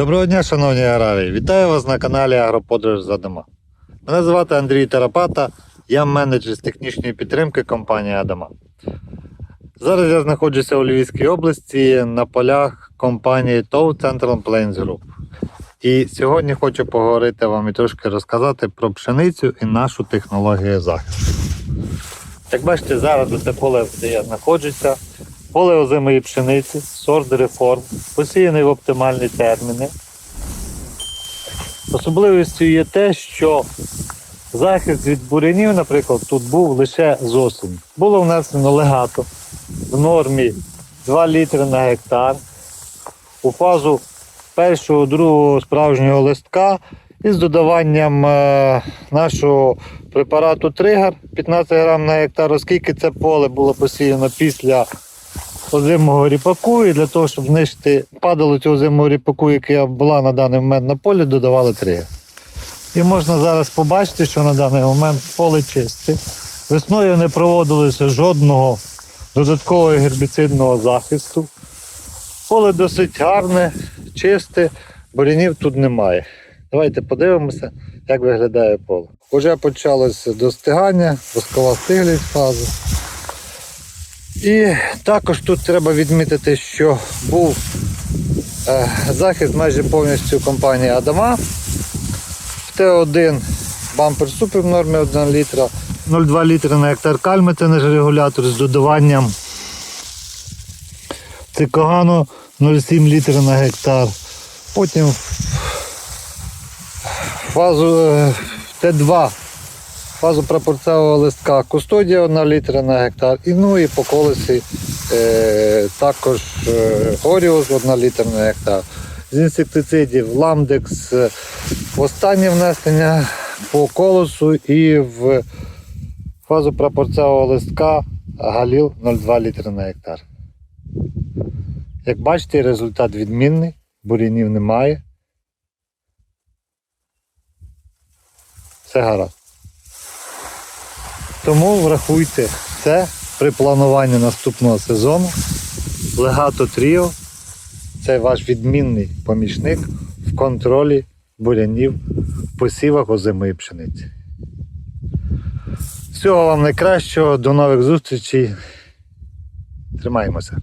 Доброго дня, шановні аграрії! Вітаю вас на каналі Агроподорож за дома. Мене звати Андрій Тарапата, я менеджер з технічної підтримки компанії Адама. Зараз я знаходжуся у Львівській області на полях компанії TOW Central Plains Group. І сьогодні хочу поговорити вам і трошки розказати про пшеницю і нашу технологію захисту. Як бачите, зараз це поле, де я знаходжуся, поле озимої пшениці, сорт реформ, посіяний в оптимальні терміни. Особливістю є те, що захист від бурянів, наприклад, тут був лише з осені. Було внесено легато в нормі 2 літри на гектар у фазу першого, другого справжнього листка із додаванням е, нашого препарату Тригар 15 грам на гектар, оскільки це поле було посіяно після озимого ріпаку, і для того, щоб знищити цього озимого ріпаку, яка була на даний момент на полі, додавали Тригар. І можна зараз побачити, що на даний момент поле чисте. Весною не проводилося жодного додаткового гербіцидного захисту. Поле досить гарне, чисте, бурянів тут немає. Давайте подивимося, як виглядає поле. Уже почалося достигання, воскова стиглість фази. І також тут треба відмітити, що був е, захист майже повністю компанії Адама. В Т1 бампер супер в нормі 1 літра, 0,2 літра на гектар кальми, наш регулятор з додаванням цикогану 0,7 літра на гектар. Потім фазу е, Т2 фазу прапорцевого листка кустодія 1 літра на гектар. І ну і по колесі е, також е, Оріус 1 літр на гектар. З інсектицидів ламдекс е, останнє внесення по колосу і в фазу прапорцевого листка галіл 0,2 літра на гектар. Як бачите, результат відмінний, бурінів немає. Все гаразд. Тому врахуйте це при плануванні наступного сезону. Легато Тріо це ваш відмінний помічник в контролі бурянів в посівах озимої пшениці. Всього вам найкращого, до нових зустрічей. Тримаємося.